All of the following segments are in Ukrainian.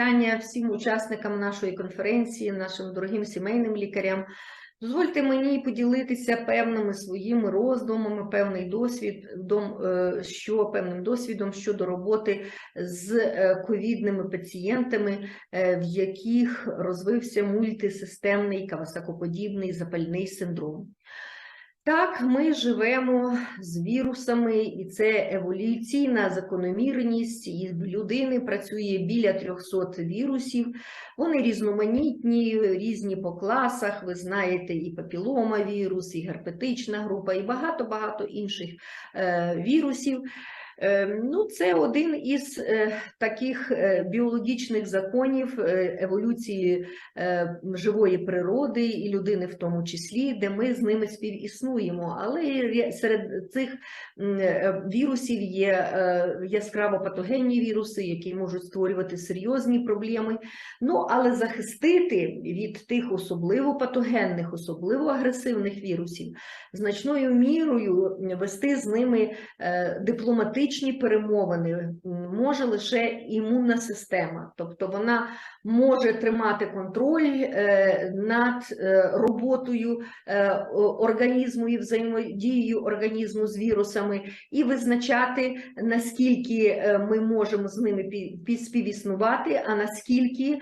Вітання всім учасникам нашої конференції, нашим дорогим сімейним лікарям. Дозвольте мені поділитися певними своїми роздумами, певний досвід, дом- е, що певним досвідом щодо роботи з е, ковідними пацієнтами, е, в яких розвився мультисистемний кавасакоподібний запальний синдром. Так, ми живемо з вірусами, і це еволюційна закономірність. І в людини працює біля 300 вірусів. Вони різноманітні, різні по класах. Ви знаєте, і папілома вірус, і герпетична група, і багато-багато інших е, вірусів. Е, Ну, це один із е, таких е, біологічних законів е, еволюції живої природи і людини в тому числі, де ми з ними співіснуємо. Але серед цих вірусів є яскраво патогенні віруси, які можуть створювати серйозні проблеми. Ну, але захистити від тих особливо патогенних, особливо агресивних вірусів, значною мірою вести з ними е, дипломатичні перемовини може лише імунна система, тобто вона може тримати контроль е, над е, роботою е, організму і взаємодією організму з вірусами, і визначати, наскільки ми можемо з ними пі- пі- співіснувати, а наскільки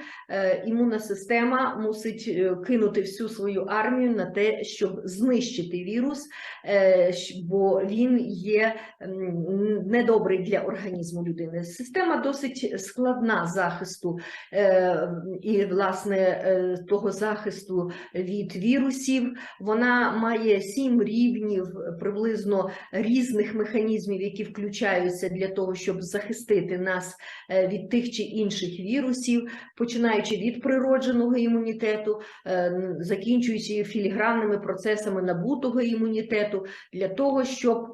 імунна система мусить кинути всю свою армію на те, щоб знищити вірус, бо він є м, недобрий для організму людини. Система досить складна захисту е, і, власне, е, того захисту від вірусів. Вона має сім рівнів приблизно різних механізмів, які включаються для того, щоб захистити нас е, від тих чи інших вірусів, починаючи від природженого імунітету, закінчуючи філігранними процесами набутого імунітету, для того, щоб,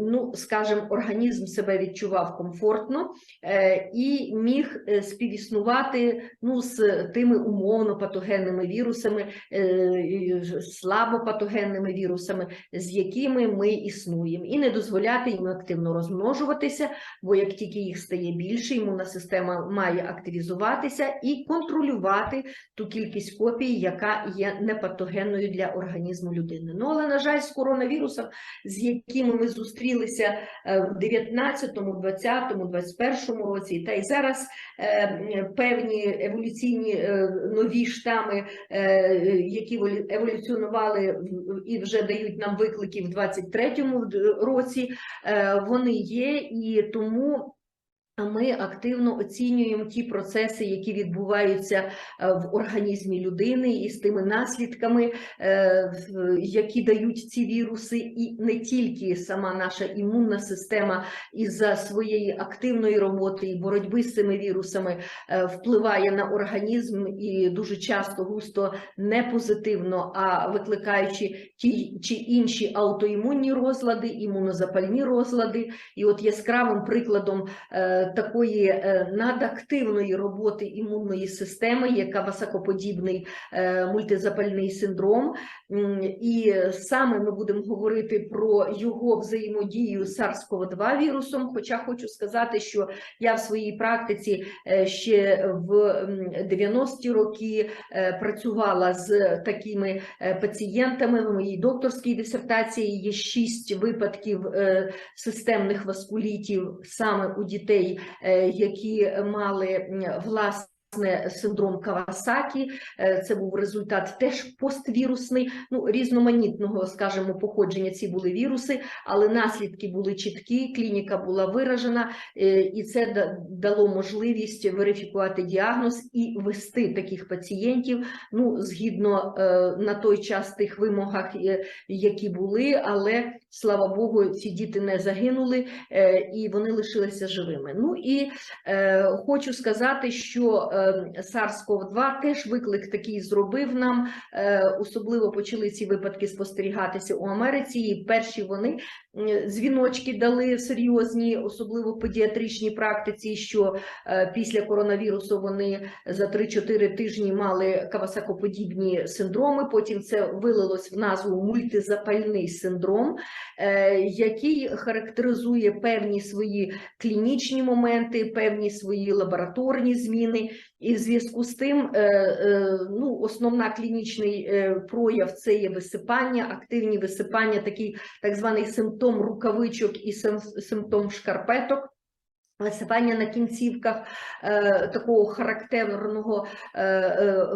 ну, скажімо, організм себе відчував комфортно е, і міг е, співіснувати ну, з тими умовно патогенними вірусами, е, слабопатогенними вірусами, з якими ми існуємо, і не дозволяти їм активно розмножуватися, бо як тільки їх стає більше, імунна система має активізуватися і контролювати ту кількість копій, яка є непатогенною для організму людини. Ну але на жаль, з коронавірусом, з якими ми зустрілися в 19-му, 20-му, 21-му році, та й зараз е, певні еволюційні е, нові штами, е, які еволюціонували і вже дають нам виклики в 23-му році, вони є, і тому ми активно оцінюємо ті процеси, які відбуваються е, в організмі людини, і з тими наслідками, е, які дають ці віруси, і не тільки сама наша імунна система із-за своєї активної роботи і боротьби з цими вірусами е, впливає на організм і дуже часто густо не позитивно, а викликаючи ті чи інші аутоімунні розлади, імунозапальні розлади. І от яскравим прикладом такої е, надактивної роботи імунної системи, яка високоподібний е, мультизапальний синдром. І саме ми будемо говорити про його взаємодію з SARS-CoV-2 вірусом. Хоча хочу сказати, що я в своїй практиці е, ще в 90-ті роки працювала з такими пацієнтами. В моїй докторській дисертації є шість випадків системних васкулітів саме у дітей, які мали м, власне. Синдром Кавасакі, Е, це був результат теж поствірусний, ну різноманітного, скажімо, походження. Ці були віруси, але наслідки були чіткі, клініка була виражена, е, і це дало можливість верифікувати діагноз і вести таких пацієнтів. Ну, згідно е, на той час тих вимогах, які були, але слава Богу, ці діти не загинули і вони лишилися живими. Ну і хочу сказати, що е, SARS-CoV-2 теж виклик такий зробив нам. Е, особливо почали ці випадки спостерігатися у Америці. І перші вони дзвіночки дали серйозні, особливо в педіатричній практиці, що е, після коронавірусу вони за 3-4 тижні мали кавасакоподібні синдроми. Потім це вилилось в назву мультизапальний синдром, е, який характеризує певні свої клінічні моменти, певні свої лабораторні зміни. І в зв'язку з тим, е, е, ну, основна клінічний е, прояв це є висипання, активні висипання, такий так званий симптом рукавичок і симптом шкарпеток. Висипання на кінцівках е, такого характерного е, е,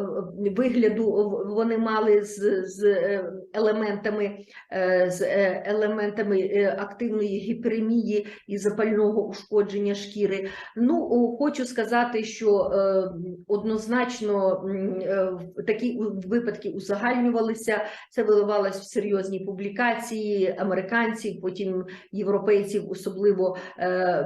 вигляду вони мали з, з елементами, е, з е, елементами е, активної гіперемії і запального ушкодження шкіри. Ну, хочу сказати, що однозначно такі випадки узагальнювалися. Це виливалось в серйозні публікації американців, потім європейців, особливо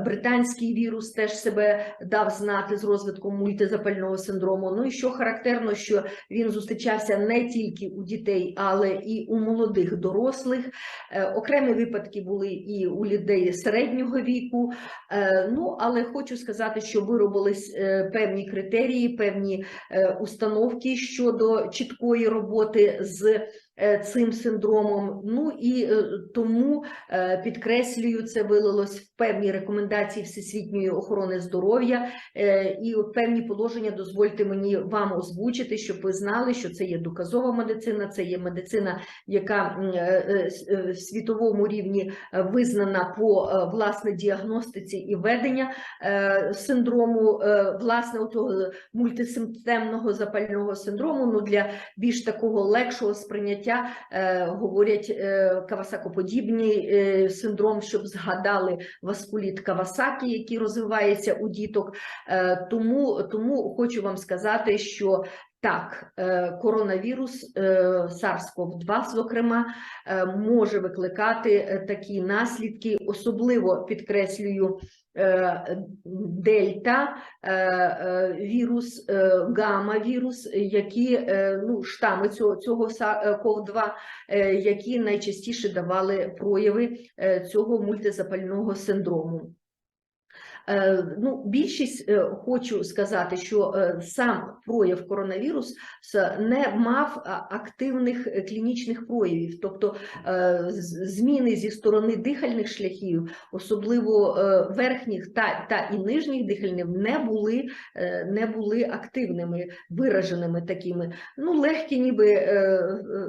британський вірус теж себе дав знати з розвитком мультизапального синдрому. Ну і що характерно, що він зустрічався не тільки у дітей, але і у молодих дорослих. Е, Окремі випадки були і у людей середнього віку. Е, Ну, але хочу сказати, що виробились е, певні критерії, певні установки щодо чіткої роботи з цим синдромом. Ну і е, тому е, підкреслюю, це вилилось в певні рекомендації Всесвітньої охорони здоров'я е, і певні положення дозвольте мені вам озвучити, щоб ви знали, що це є доказова медицина, це є медицина, яка е, е, е, в світовому рівні е, визнана по е, власне діагностиці і ведення е, синдрому, е, власне, цього мультисистемного запального синдрому. Ну для більш такого легшого сприйняття е, говорять е, кавасакоподібний е, синдром, щоб згадали васкуліт Кавасакі, який розвивається у діток. Тому, тому хочу вам сказати, що так, е, коронавірус е, SARS-CoV-2, зокрема, е, може викликати такі наслідки, особливо підкреслюю. Дельта вірус, е, гамма-вірус, які ну, штами цього, цього CoV-2, е, які найчастіше давали прояви цього мультизапального синдрому. Е, Ну, більшість е, хочу сказати, що е, сам прояв коронавірус не мав активних клінічних проявів, тобто зміни зі сторони дихальних шляхів, особливо верхніх та, та і нижніх дихальних, не були, не були активними, вираженими такими. Ну, легкі, ніби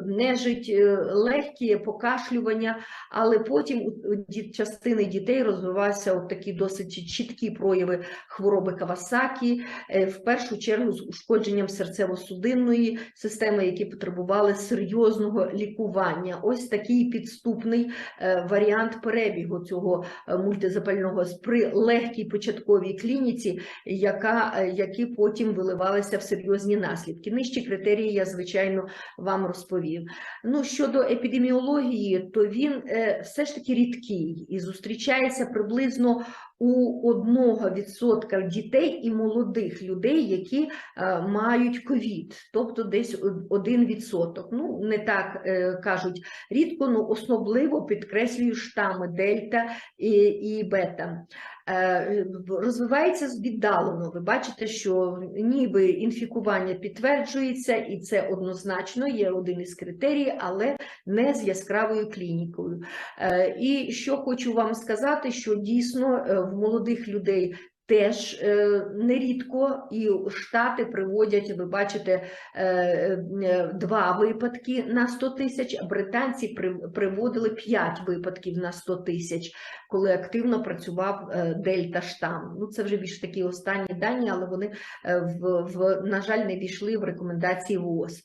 нежить, легкі покашлювання, але потім у частини дітей розвиваються от такі досить чіткі прояви хвороби Кавасакі, е, в першу чергу з ушкодженням серцево-судинної системи, які потребували серйозного лікування. Ось такий підступний е, варіант перебігу цього е, мультизапального при легкій початковій клініці, яка, які потім виливалися в серйозні наслідки. Нижчі критерії я, звичайно, вам розповів. Ну, щодо епідеміології, то він все ж таки рідкий і зустрічається приблизно у одного відсотка дітей і молодих людей, які е, мають ковід, тобто десь од- один відсоток. Ну, не так е, кажуть рідко, ну особливо підкреслюю штами дельта і, і бета. Е, Розвивається віддалено. Ви бачите, що ніби інфікування підтверджується, і це однозначно є один із критерій, але не з яскравою клінікою. Е, І що хочу вам сказати, що дійсно е, в молодих людей. Теж е, нерідко і штати приводять, ви бачите, е, е, два випадки на 100 тисяч, британці приводили 5 випадків на 100 тисяч, коли активно працював дельта штам. Ну, це вже більш такі останні дані, але вони, в, в, на жаль, не війшли в рекомендації ВООЗ.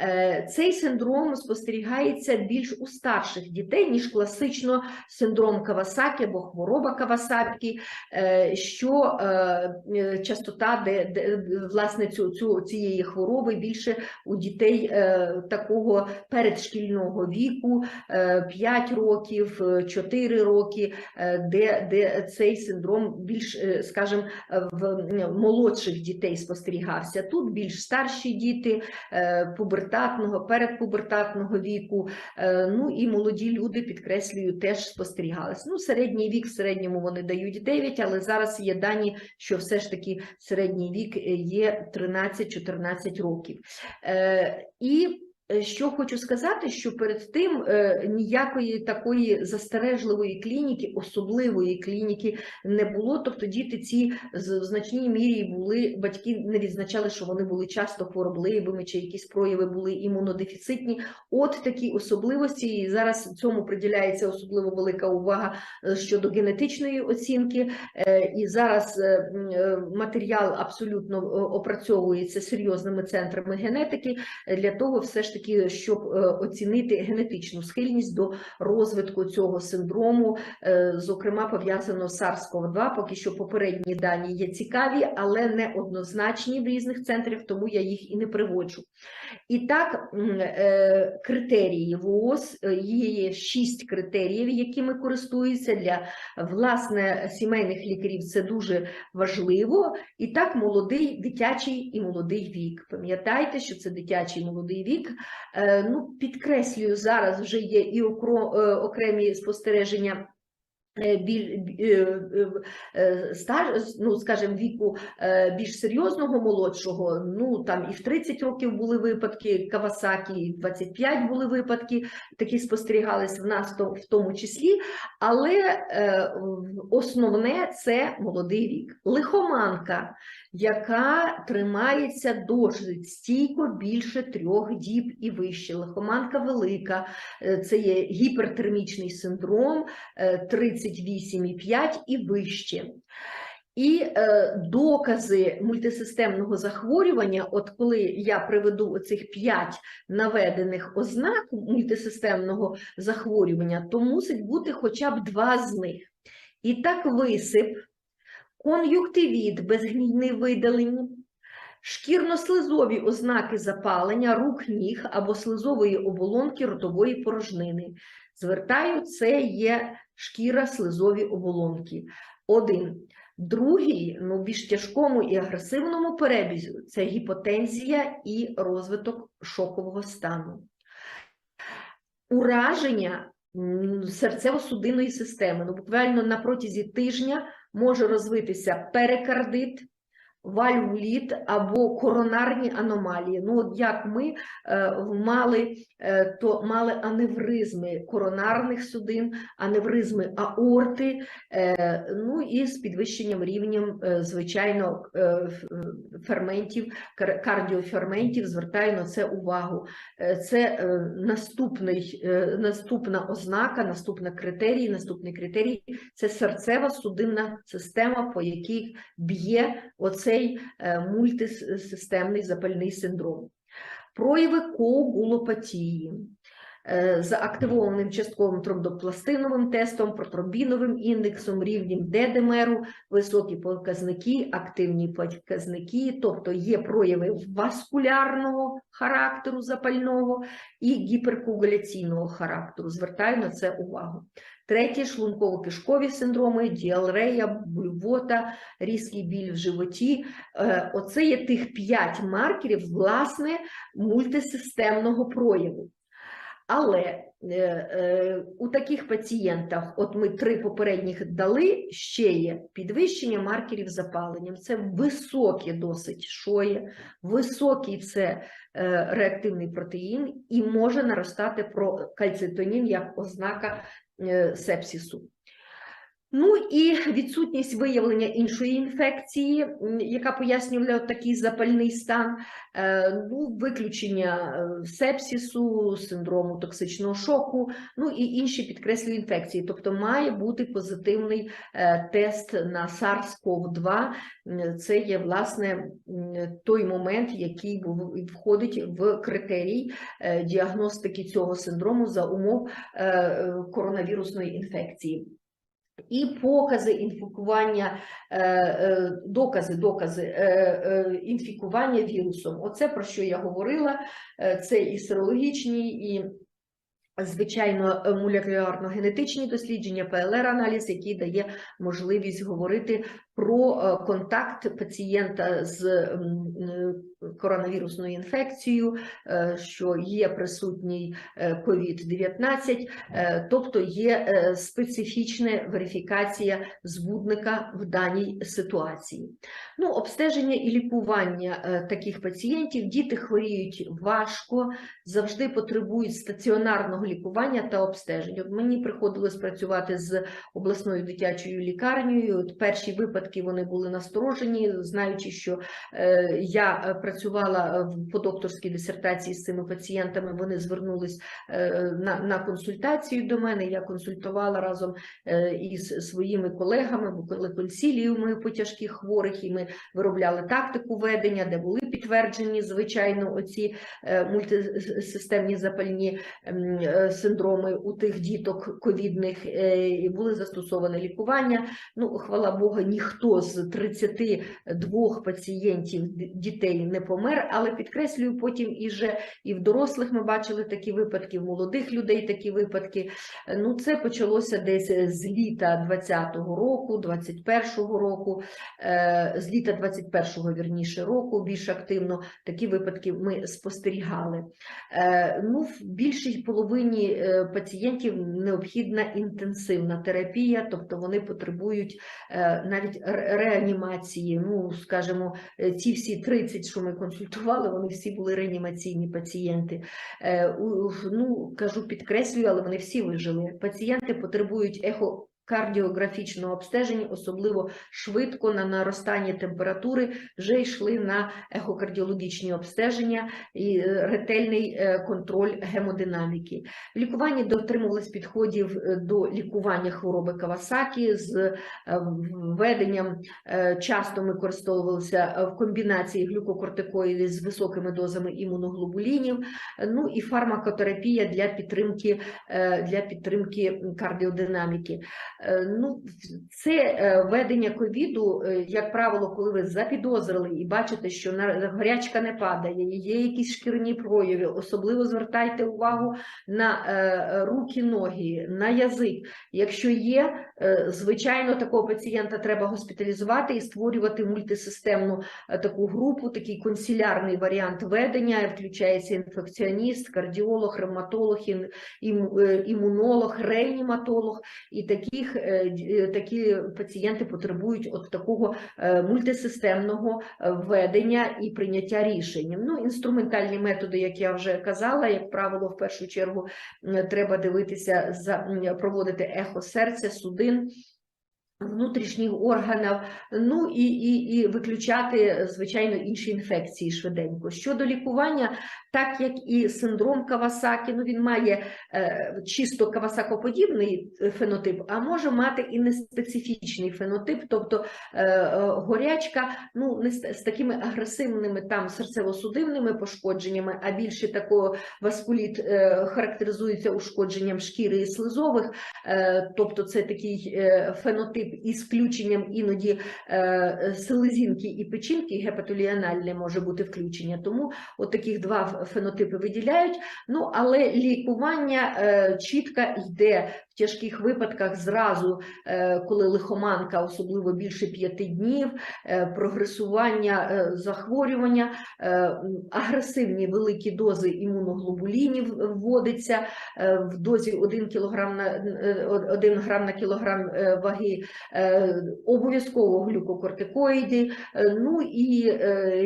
Е, Цей синдром спостерігається більш у старших дітей, ніж класично синдром Кавасакі або хвороба Кавасакі, що е, е, частота де, де, власне цю, цю, цієї хвороби більше у дітей е, такого передшкільного віку, е, 5 років, е, 4 роки. е, де, де цей синдром більш, е, скажімо, е, в молодших дітей спостерігався. Тут більш старші діти е, пубертатного, передпубертатного віку, е, ну і молоді люди, підкреслюю, теж спостерігалися. Ну, середній вік в середньому вони дають 9, але зараз є дані, що все ж таки середній вік е, є 13-14 років. Е, І що хочу сказати, що перед тим е, ніякої такої застережливої клініки, особливої клініки не було. Тобто діти ці в значній мірі були, батьки не відзначали, що вони були часто хворобливими, чи якісь прояви були імунодефіцитні. От такі особливості. І зараз цьому приділяється особливо велика увага е, щодо генетичної оцінки. Е, І зараз е, е, матеріал абсолютно е, опрацьовується серйозними центрами генетики е, для того, все ж таки, щоб е, оцінити генетичну схильність до розвитку цього синдрому, е, зокрема пов'язано з SARS-CoV-2. Поки що попередні дані є цікаві, але не однозначні в різних центрах, тому я їх і не приводжу. І так, е, критерії ВООЗ, є шість критеріїв, якими користуються для власне сімейних лікарів. Це дуже важливо. І так, молодий, дитячий і молодий вік. Пам'ятайте, що це дитячий і молодий вік. Е, Ну, підкреслюю, зараз вже є і е, окремі спостереження. Е, біль- бі- е, е, стаж, ну, скажімо, віку більш серйозного молодшого, ну там і в 30 років були випадки Кавасакі, і в 25 були випадки, такі спостерігались в нас в тому числі, але основне це молодий вік. Лихоманка, яка тримається досить стійко більше трьох діб і вище. Лихоманка велика, це є гіпертермічний синдром, е, 38,5 і вище. І е, докази мультисистемного захворювання, от коли я приведу оцих п'ять наведених ознак мультисистемного захворювання, то мусить бути хоча б два з них. І так висип, кон'юктивіт, безгнійне видалення, шкірно-слизові ознаки запалення рук, ніг або слизової оболонки ротової порожнини. Звертаю, це є шкіра слизові оболонки. Один. Другий, ну більш тяжкому і агресивному перебізі це гіпотензія і розвиток шокового стану. Ураження серцево-судинної системи. Ну, буквально на протязі тижня може розвитися перикардит, вальвуліт або коронарні аномалії. Ну, от як ми е, мали, е, то мали аневризми коронарних судин, аневризми аорти, е, ну і з підвищенням рівнем, звичайно, ферментів, кардіоферментів, звертаю на це увагу. Це наступний, наступна ознака, наступна критерій, наступний критерій це серцева судинна система, по якій б'є оцей е, мультисистемний запальний синдром. Прояви коагулопатії е, за активованим частковим тромбопластиновим тестом, протромбіновим індексом, рівнем ДДМРу, високі показники, активні показники, тобто є прояви васкулярного характеру запального і гіперкоагуляційного характеру. Звертаю на це увагу. Третє шлунково-кишкові синдроми, діалрея, блювота, різкий біль в животі. Е, Оце є тих п'ять маркерів, власне, мультисистемного прояву. Але е, е, у таких пацієнтах, от ми три попередніх дали, ще є підвищення маркерів запаленням. Це високе досить, шоє, високий це е, реактивний протеїн і може наростати про кальцитонін як ознака е, сепсису. Ну і відсутність виявлення іншої інфекції, яка пояснювала такий запальний стан, е, ну, виключення е, сепсису, синдрому токсичного шоку, ну і інші підкреслюю інфекції. Тобто має бути позитивний е, тест на SARS-CoV-2. Це є власне той момент, який входить в критерій діагностики цього синдрому за умов коронавірусної інфекції. І покази інфікування, е, е, докази, докази е, інфікування вірусом. Оце про що я говорила. Це і серологічні, і Звичайно, молекулярно-генетичні дослідження, ПЛР-аналіз, який дає можливість говорити про контакт пацієнта з коронавірусною інфекцією, е, що є присутній е, COVID-19, е, тобто є е, специфічна верифікація збудника в даній ситуації. Ну, обстеження і лікування е, таких пацієнтів, діти хворіють важко, завжди потребують стаціонарного лікування та обстежень. От мені приходилось працювати з обласною дитячою лікарнею. Перші випадки вони були насторожені, знаючи, що е, я е, працювала в подокторській дисертації з цими пацієнтами. Вони звернулись е, на, на консультацію до мене. Я консультувала разом е, із своїми колегами, були консіліуми по тяжких хворих, і ми виробляли тактику ведення, де були підтверджені, звичайно, оці е, мультисистемні запальні е, синдроми у тих діток ковідних, е, і були застосовані лікування. Ну, хвала Богу, ніхто з 32 пацієнтів дітей не помер, але підкреслюю, потім і вже і в дорослих ми бачили такі випадки, в молодих людей такі випадки. Ну, це почалося десь з літа 20-го року, 21-го року, е, з літа 21-го, вірніше, року, більш активно такі випадки ми спостерігали. Е, Ну, в більшій половині е, пацієнтів необхідна інтенсивна терапія, тобто вони потребують навіть реанімації. Ну, скажімо, ці всі 30, що ми консультували, вони всі були реанімаційні пацієнти. Е, Ну, кажу, підкреслюю, але вони всі вижили. Пацієнти потребують ехо. Кардіографічного обстеження, особливо швидко на наростання температури, вже йшли на ехокардіологічні обстеження і е, ретельний е, контроль гемодинаміки. В лікуванні дотримувались підходів е, до лікування хвороби Кавасакі з введенням часто ми користувалися е, в комбінації глюкокортикоїдів з високими дозами імуноглобулінів, ну і фармакотерапія для підтримки, для підтримки кардіодинаміки. Е, Ну, це е, ведення ковіду, е, як правило, коли ви запідозрили і бачите, що горячка не падає, є якісь шкірні прояви, особливо звертайте увагу на руки, ноги, на язик. Якщо є, звичайно, такого пацієнта треба госпіталізувати і створювати мультисистемну е, таку групу, такий консілярний варіант ведення, включається інфекціоніст, кардіолог, ревматолог, е, імунолог, реаніматолог. І таких, е, е, такі пацієнти потребують от такого е, мультисистемного е, ведення і прийняття рішень. Ну, інструментальні методи, як я вже казала, як правило, в першу чергу треба дивитися проводити ехо серця, судин. Внутрішніх органів, ну і, і, і виключати, звичайно, інші інфекції швиденько. Щодо лікування, так як і синдром Кавасакі, ну він має е, чисто кавасакоподібний е, фенотип, а може мати і неспецифічний фенотип, тобто е, е, горячка ну, не з, з такими агресивними там серцево-судинними пошкодженнями, а більше такого васкуліт е, характеризується ушкодженням шкіри і слизових, е, тобто це такий е, фенотип із включенням іноді е, селезінки і печінки, гепатоліональне може бути включення, тому от таких два фенотипи виділяють. Ну, але лікування е, чітко йде тяжких випадках зразу, е, коли лихоманка, особливо більше п'яти днів, е, прогресування е, захворювання, агресивні великі дози імуноглобулінів вводиться в дозі 1 кг на е, 1 грам на кілограм ваги, обов'язково глюкокортикоїди, ну і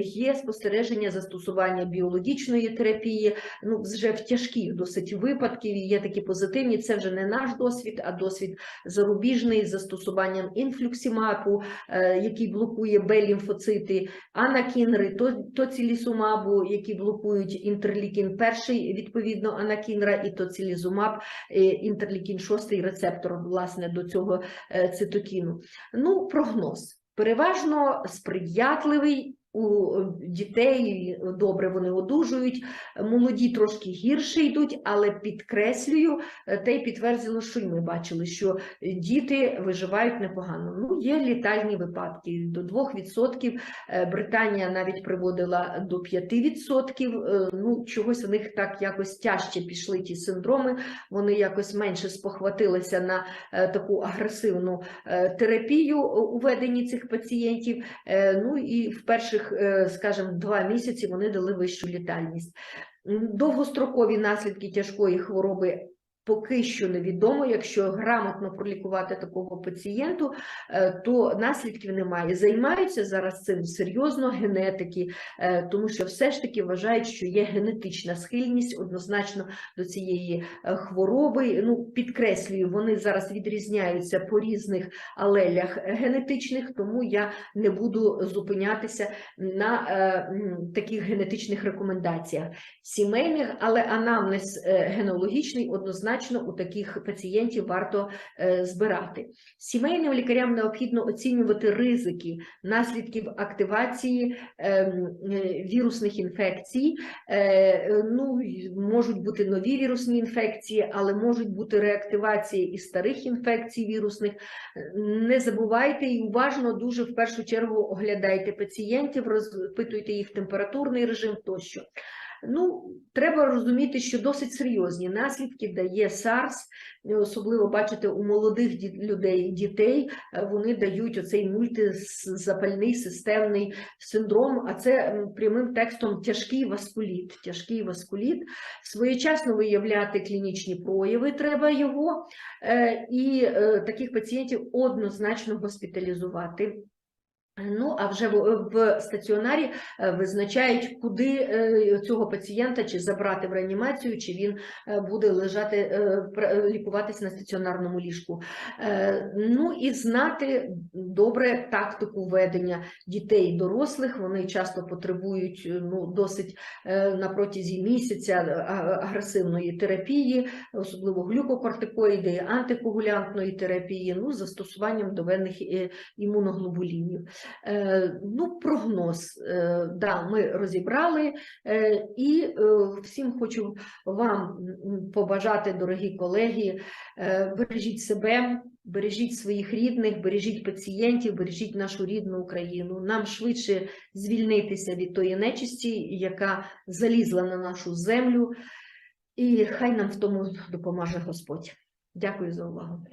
є спостереження застосування біологічної терапії, ну вже в тяжких досить випадків, є такі позитивні, це вже не наш досвід, а досвід зарубіжний з застосуванням інфлюксімапу, е, який блокує Б-лімфоцити, анакінри, то, тоцілісумабу, які блокують інтерлікін перший, відповідно, анакінра, і тоцілізумаб, е, інтерлікін шостий рецептор, власне, до цього е, цитокіну. Ну, прогноз. Переважно сприятливий у дітей добре вони одужують, молоді трошки гірше йдуть, але підкреслюю, е, те й підтвердило, що й ми бачили, що діти виживають непогано. Ну, є літальні випадки до 2%, е, Британія навіть приводила до 5%, е, ну, чогось у них так якось тяжче пішли ті синдроми, вони якось менше спохватилися на таку агресивну терапію у веденні цих пацієнтів. Ну і в перших, е, скажімо, два місяці вони дали вищу літальність. Довгострокові наслідки тяжкої хвороби. Поки що невідомо, якщо грамотно пролікувати такого пацієнту, е, то наслідків немає. Займаються зараз цим серйозно генетики, е, тому що все ж таки вважають, що є генетична схильність однозначно до цієї е, хвороби. Ну, підкреслюю, вони зараз відрізняються по різних алелях генетичних, тому я не буду зупинятися на таких генетичних рекомендаціях сімейних, але анамнез е, генеалогічний однозначно у таких пацієнтів варто е, збирати. Сімейним лікарям необхідно оцінювати ризики наслідків активації ем, е, вірусних інфекцій. Е, Ну, можуть бути нові вірусні інфекції, але можуть бути реактивації і старих інфекцій вірусних. Не забувайте і уважно дуже в першу чергу оглядайте пацієнтів, розпитуйте їх температурний режим тощо. Ну, треба розуміти, що досить серйозні наслідки дає SARS, особливо бачите у молодих людей, дітей, е, вони дають оцей мультизапальний системний синдром, а це прямим текстом тяжкий васкуліт. Тяжкий васкуліт. Своєчасно виявляти клінічні прояви треба його, е, і е, таких пацієнтів однозначно госпіталізувати. Ну, а вже в, стаціонарі е, визначають, куди е, цього пацієнта чи забрати в реанімацію, чи він е, буде лежати, лікуватись на стаціонарному ліжку. Ну і знати добре тактику ведення дітей дорослих. Вони часто потребують ну, досить на протязі місяця агресивної терапії, особливо глюкокортикоїди, антикоагулянтної терапії, ну, з застосуванням доведених імуноглобулінів. Е, Ну, прогноз, е, да, ми розібрали, е, і всім хочу вам побажати, дорогі колеги, бережіть себе, бережіть своїх рідних, бережіть пацієнтів, бережіть нашу рідну Україну. Нам швидше звільнитися від тої нечисті, яка залізла на нашу землю, і хай нам в тому допоможе Господь. Дякую за увагу.